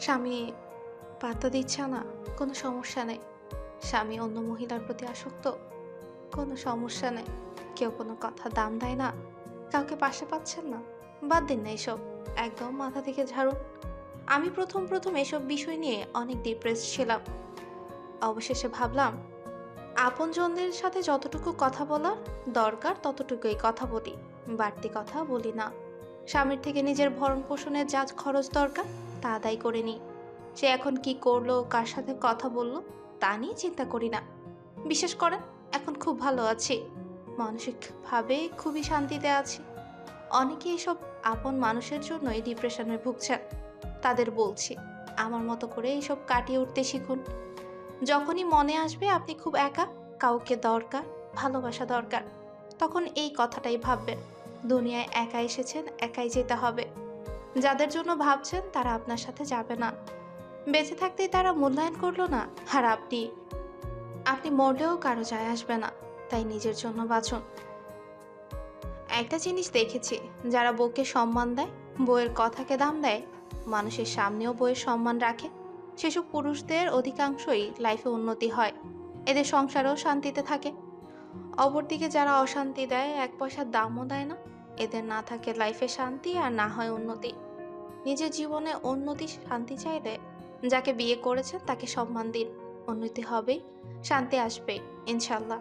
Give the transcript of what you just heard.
স্বামী পাত্তা দিচ্ছে না, কোনো সমস্যা নেই। স্বামী অন্য মহিলার প্রতি আসক্ত, কোনো সমস্যা নেই। কেউ কোনো কথা দাম দেয় না, কাউকে পাশে পাচ্ছেন না। বাদ দিন না এসব, একদম মাথা থেকে ঝাড়ুন। আমি প্রথম প্রথম এসব বিষয় নিয়ে অনেক ডিপ্রেস ছিলাম। অবশেষে ভাবলাম, আপনজনদের সাথে যতটুকু কথা বলার দরকার ততটুকুই কথা বলি, বাড়তি কথা বলি না। স্বামীর থেকে নিজের ভরণ পোষণের যা খরচ দরকার তা আদায় করে নিই সে এখন কি করল, কার সাথে কথা বলল, তা নিয়ে চিন্তা করি না। বিশেষ করেন, এখন খুব ভালো আছি। মানসিকভাবে খুবই শান্তিতে আছি। অনেকে এসব আপন মানুষের জন্যই ডিপ্রেশনে ভুগছেন তাদের বলছি, আমার মতো করে এইসব কাটিয়ে উঠতে শিখুন। যখনই মনে আসবে আপনি খুব একা, কাউকে দরকার, ভালোবাসা দরকার, তখন এই কথাটাই ভাববেন। দুনিয়ায় একা এসেছেন, একাই যেতে হবে। যাদের জন্য ভাবছেন তারা আপনার সাথে যাবে না। বেঁচে থাকতেই তারা মূল্যায়ন করল না, আর আপনি আপনি মরলেও কারও যায় আসবে না, তাই নিজের জন্য বাঁচুন। একটা জিনিস দেখেছি, যারা বউকে সম্মান দেয় বইয়ের কথাকে দাম দেয়, মানুষের সামনেও বইয়ের সম্মান রাখে। সেসব পুরুষদের অধিকাংশই লাইফে উন্নতি হয়, এদের সংসারেও শান্তিতে থাকে। অপরদিকে যারা অশান্তি দেয়, এক পয়সার দামও দেয় না। এদের না থাকে লাইফে শান্তি আর না হয় উন্নতি। নিজের জীবনে উন্নতি, শান্তি চাইলে যাকে বিয়ে করেছেন তাকে সম্মান দিন। উন্নতি হবেই শান্তি আসবেই ইনশাল্লাহ।